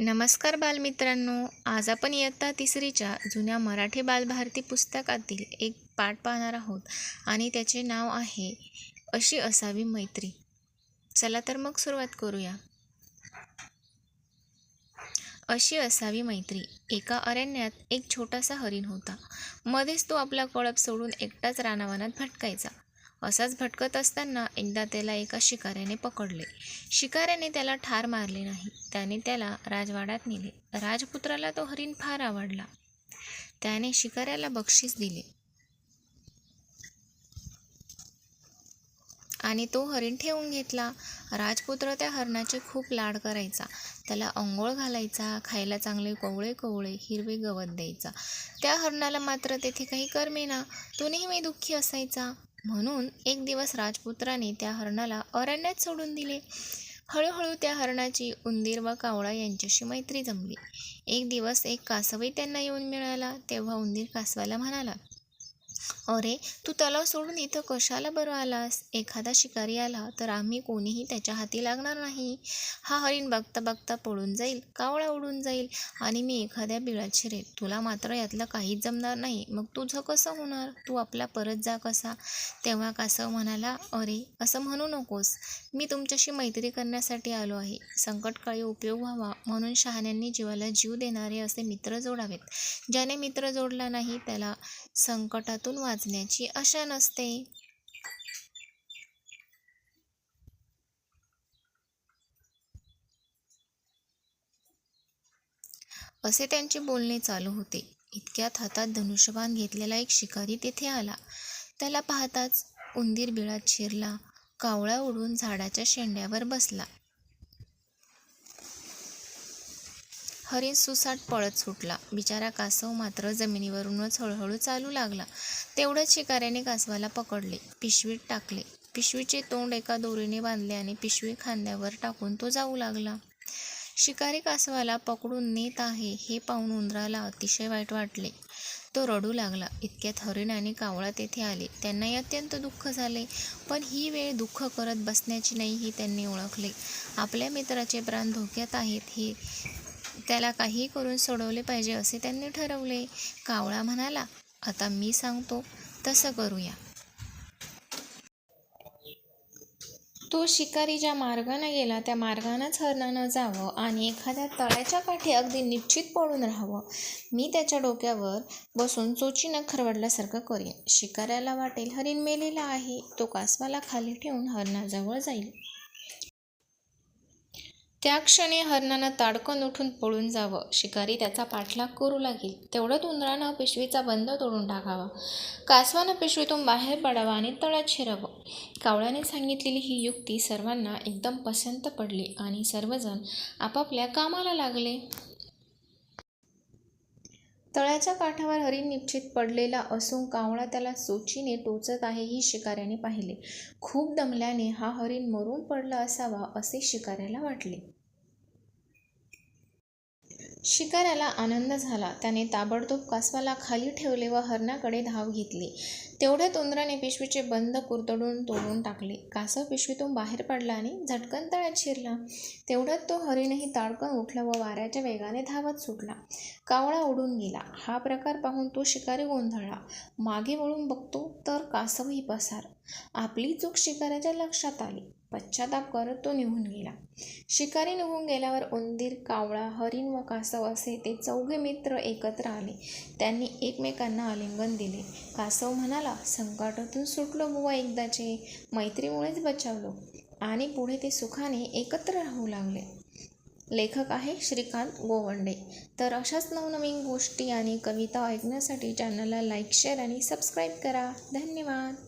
नमस्कार बालमित्रांनो. आज आपण इयत्ता तिसरीच्या जुन्या मराठी बालभारती पुस्तकातील एक पाठ पाहणार आहोत आणि त्याचे नाव आहे अशी असावी मैत्री. चला तर मग सुरुवात करूया. अशी असावी मैत्री. एका अरण्यात एक छोटासा हरिण होता. मध्येच तो आपला कळप सोडून एकटाच रानावनात भटकायचा. असाच भटकत असताना एकदा त्याला एका शिकाऱ्याने पकडले. शिकाऱ्याने त्याला ठार मारले नाही. त्याने त्याला राजवाड्यात नेले. राजपुत्राला तो हरिण फार आवडला. त्याने शिकाऱ्याला बक्षीस दिले. आणि तो हरिण ठेवून घेतला. राजपुत्र त्या हरणाचे खूप लाड करायचा. त्याला अंघोळ घालायचा खायला चांगले कोवळे कोवळे हिरवे गवत द्यायचा. त्या हरणाला मात्र तेथे काही करमेना तो नेहमी दुःखी असायचा. म्हणून एक दिवस राजपुत्राने त्या हरणाला अरण्यात सोडून दिले. हळूहळू त्या हरणाची उंदीर व कावळा यांच्याशी मैत्री जमली. एक दिवस एक कासवही त्यांना येऊन मिळाला तेव्हा उंदीर कासवाला म्हणाला अरे तू तलाव सोडून इथं कशाला बरं आलास? एखादा शिकारी आला तर आम्ही कोणीही त्याच्या हाती लागणार नाही. हा हरिण बघता बघता पळून जाईल कावळा उडून जाईल आणि मी एखाद्या बिळात शिरेल तुला मात्र यातलं काहीच जमणार नाही. मग तुझं कसं होणार? तू आपला परत जा कसा? तेव्हा कासव म्हणाला अरे असं म्हणू नकोस. मी तुमच्याशी मैत्री करण्यासाठी आलो आहे. संकटकाळी उपयोग व्हावा म्हणून शहाण्यांनी जीवाला जीव देणारे असे मित्र जोडावेत. ज्याने मित्र जोडला नाही त्याला संकटातून वाच वाजण्याची आशा नसते. असे त्यांचे बोलणे चालू होते. इतक्यात हातात धनुष्यबाण घेतलेला एक शिकारी तेथे आला. त्याला पाहताच उंदीर बिळात शिरला. कावळा उडून झाडाच्या शेंड्यावर बसला. हरिण सुसाट पळत सुटला. बिचारा कासव मात्र जमिनीवरूनच हळूहळू चालू लागला. तेवढ्याच शिकाऱ्याने कासवाला पकडले. पिशवीत टाकले. पिशवीचे तोंड एका दोरीने बांधले आणि पिशवी खांद्यावर टाकून तो जाऊ लागला. शिकारी कासवाला पकडून नेत आहे हे पाहून उंदराला अतिशय वाईट वाटले. तो रडू लागला. इतक्यात हरिण आणि कावळा तेथे आले. त्यांनाही अत्यंत दुःख झाले. पण ही वेळ दुःख करत बसण्याची नाही हे त्यांनी ओळखले. आपल्या मित्राचे प्राण धोक्यात आहेत हे त्याला काही करून सोडवले पाहिजे असे त्यांनी ठरवले. कावळा म्हणाला आता मी सांगतो तसं करूया. तो शिकारी ज्या मार्गाने गेला त्या मार्गानंच हरणानं जावं आणि एखाद्या तळ्याच्या काठी अगदी निश्चित पडून राहावं. मी त्याच्या डोक्यावर बसून चोचीनं खरवडल्यासारखं करीन. शिकाऱ्याला वाटेल हरिण मेलेला आहे. तो कासवाला खाली ठेवून हरणाजवळ जाईल. त्या क्षणी हरणानं ताडकन उठून पळून जावं. शिकारी त्याचा पाठलाग करू लागेल. तेवढ्यात उंदरानं पिशवीचा बंद तोडून टाकावा. कासवानं पिशवीतून बाहेर पडावं आणि तळ्यात शिरावं. कावळ्याने सांगितलेली ही युक्ती सर्वांना एकदम पसंत पडली आणि सर्वजण आपापल्या कामाला लागले. तळ्याच्या काठावर हरिण निश्चित पडलेला असून कावळा त्याला सोचीने टोचत आहे ही शिकाऱ्याने पाहिले. खूप दमल्याने हा हरिण मरून पडला असावा असे शिकाऱ्याला वाटले. शिकाऱ्याला आनंद झाला. त्याने ताबडतोब कासवाला खाली ठेवले व हरणाकडे धाव घेतली. तेवढ्यात उंदराने पिशवीचे बंद कुरतडून तोडून टाकले. कासव पिशवीतून बाहेर पडला आणि झटकन तळ्यात शिरला. तेवढ्यात तो हरिणही ताडकन उठला व वाऱ्याच्या वेगाने धावत सुटला. कावळा उडून गेला. हा प्रकार पाहून तो शिकारी गोंधळला. मागे वळून बघतो तर कासवही पसार. आपली चूक शिकाऱ्याच्या लक्षात आली. पश्चाताप करत तो निघून गेला. शिकारी निघून गेल्यावर उंदीर कावळा हरिण व कासव असे ते चौघे मित्र एकत्र आले. त्यांनी एकमेकांना आलिंगन दिले. कासव म्हणाला संकटातून सुटलो बुवा एकदाचे. मैत्रीमुळेच बचावलो. आणि पुढे ते सुखाने एकत्र राहू लागले. लेखक आहे श्रीकांत गोवंडे. तर अशाच नवनवीन गोष्टी आणि कविता ऐकण्यासाठी चॅनलला लाईक शेअर आणि सबस्क्राईब करा. धन्यवाद.